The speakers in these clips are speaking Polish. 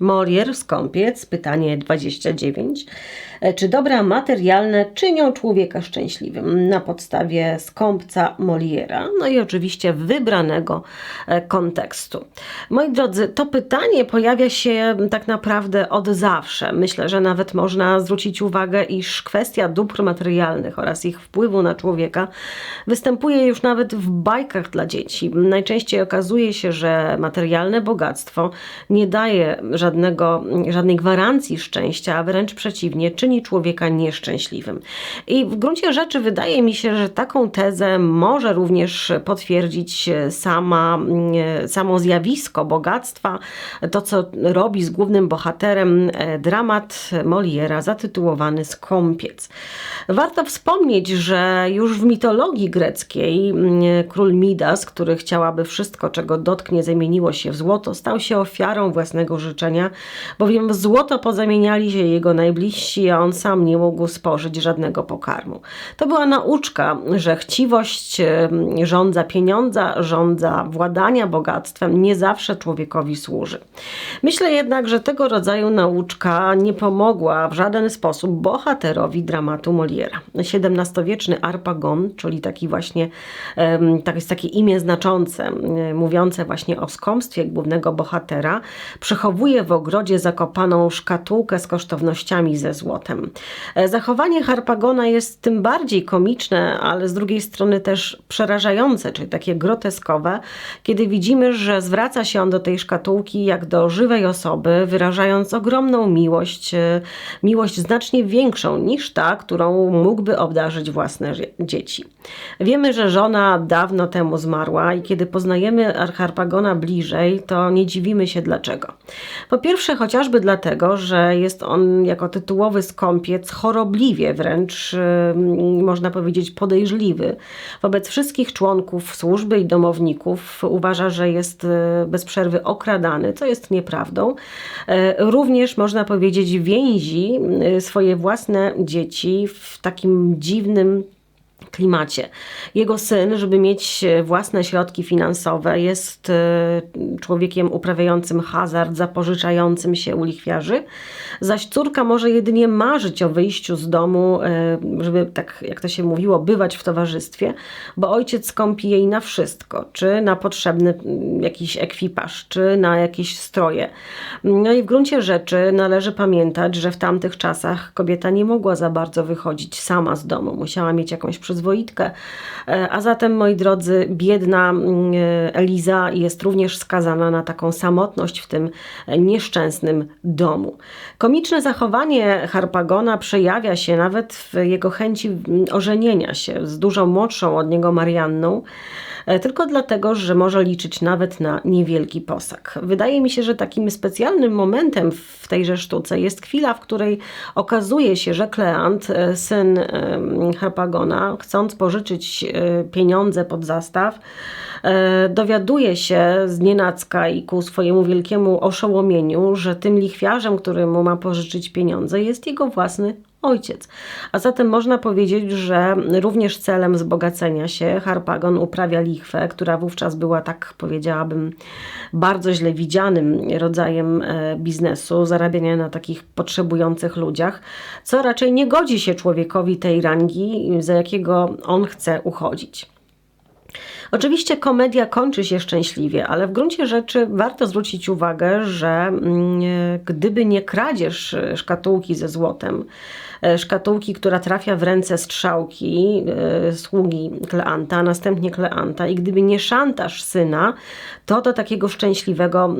Molière, skąpiec, pytanie 29. E, Czy dobra materialne czynią człowieka szczęśliwym? Na podstawie skąpca Moliera, no i oczywiście wybranego e, kontekstu. Moi drodzy, to pytanie pojawia się tak naprawdę od zawsze. Myślę, że nawet można zwrócić uwagę, iż kwestia dóbr materialnych oraz ich wpływu na człowieka występuje już nawet w bajkach dla dzieci. Najczęściej okazuje się, że materialne bogactwo nie daje żadnego, żadnej gwarancji szczęścia, a wręcz przeciwnie, czyni człowieka nieszczęśliwym. I w gruncie rzeczy wydaje mi się, że taką tezę może również potwierdzić sama, samo zjawisko bogactwa, to co robi z głównym bohaterem e, dramat Moliera zatytułowany Skąpiec. Warto wspomnieć, że już w mitologii greckiej król Midas, który chciałaby wszystko, czego dotknie, zamieniło się w złoto, stał się ofiarą własnego życzenia, bowiem w złoto pozamieniali się jego najbliżsi, a on sam nie mógł spożyć żadnego pokarmu. To była nauczka, że chciwość rządza pieniądza, rządza władania bogactwem nie zawsze człowiekowi służy. Myślę jednak, że tego rodzaju nauczka nie pomogła w żaden sposób bohaterowi dramatu Moliera. XVII-wieczny Arpagon, czyli taki właśnie, tak jest takie imię znaczące, mówiące właśnie o skąpstwie głównego bohatera, przechowuje w ogrodzie zakopaną szkatułkę z kosztownościami ze złotem. E, Zachowanie Harpagona jest tym bardziej komiczne, ale z drugiej strony też przerażające, czyli takie groteskowe, kiedy widzimy, że zwraca się on do tej szkatułki jak do żywej osoby, wyrażając ogromną miłość, e, miłość znacznie większą niż ta, którą mógłby obdarzyć własne dzieci. Wiemy, że żona dawno temu zmarła i kiedy poznajemy Harpagona bliżej, to nie dziwimy się dlaczego. Po pierwsze, chociażby dlatego, że jest on jako tytułowy skąpiec chorobliwie wręcz, ym, można powiedzieć, podejrzliwy. Wobec wszystkich członków służby i domowników uważa, że jest y, bez przerwy okradany, co jest nieprawdą. E, Również można powiedzieć, więzi swoje własne dzieci w takim dziwnym klimacie. Jego syn, żeby mieć e, własne środki finansowe, jest e, człowiekiem uprawiającym hazard, zapożyczającym się u lichwiarzy, zaś córka może jedynie marzyć o wyjściu z domu, e, żeby, tak jak to się mówiło, bywać w towarzystwie, bo ojciec skąpi jej na wszystko, czy na potrzebny mm, jakiś ekwipaż, czy na jakieś stroje. No i w gruncie rzeczy należy pamiętać, że w tamtych czasach kobieta nie mogła za bardzo wychodzić sama z domu, musiała mieć jakąś przyzwoitkę. E, A zatem, moi drodzy, biedna mm, Eliza jest również skazana na taką samotność w tym nieszczęsnym domu. Komiczne zachowanie Harpagona przejawia się nawet w jego chęci mm, ożenienia się z dużo młodszą od niego Marianną, e, tylko dlatego, że może liczyć nawet na niewielki posag. Wydaje mi się, że takim specjalnym momentem w tejże sztuce jest chwila, w której okazuje się, że Kleant, e, syn Harpagona, chcąc pożyczyć e, pieniądze pod zastaw, e, dowiaduje się z nienacka i ku swojemu wielkiemu oszołomieniu, że tym lichwiarzem, który mu ma pożyczyć pieniądze, jest jego własny ojciec. A zatem można powiedzieć, że również celem wzbogacenia się Harpagon uprawia lichwę, która wówczas była, tak powiedziałabym, bardzo źle widzianym rodzajem e, biznesu, zarabiania na takich potrzebujących ludziach, co raczej nie godzi się człowiekowi tej rangi, za jakiego on chce uchodzić. Oczywiście komedia kończy się szczęśliwie, ale w gruncie rzeczy warto zwrócić uwagę, że mm, gdyby nie kradzież e, szkatułki ze złotem, e, szkatułki, która trafia w ręce strzałki, e, sługi Kleanta, następnie Kleanta i gdyby nie szantaż syna, to do takiego szczęśliwego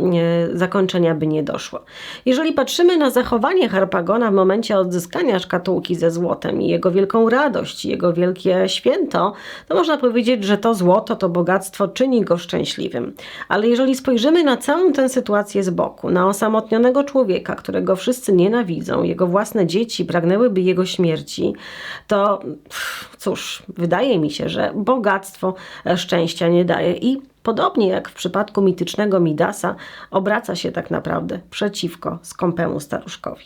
zakończenia by nie doszło. Jeżeli patrzymy na zachowanie Harpagona w momencie odzyskania szkatułki ze złotem i jego wielką radość, jego wielkie święto, to można powiedzieć, że to złoto, to bogactwo czyni go szczęśliwym. Ale jeżeli spojrzymy na całą tę sytuację z boku, na osamotnionego człowieka, którego wszyscy nienawidzą, jego własne dzieci pragnęłyby jego śmierci, to cóż, wydaje mi się, że bogactwo e, szczęścia nie daje i Podobnie jak w przypadku mitycznego Midasa, obraca się tak naprawdę przeciwko skąpemu staruszkowi.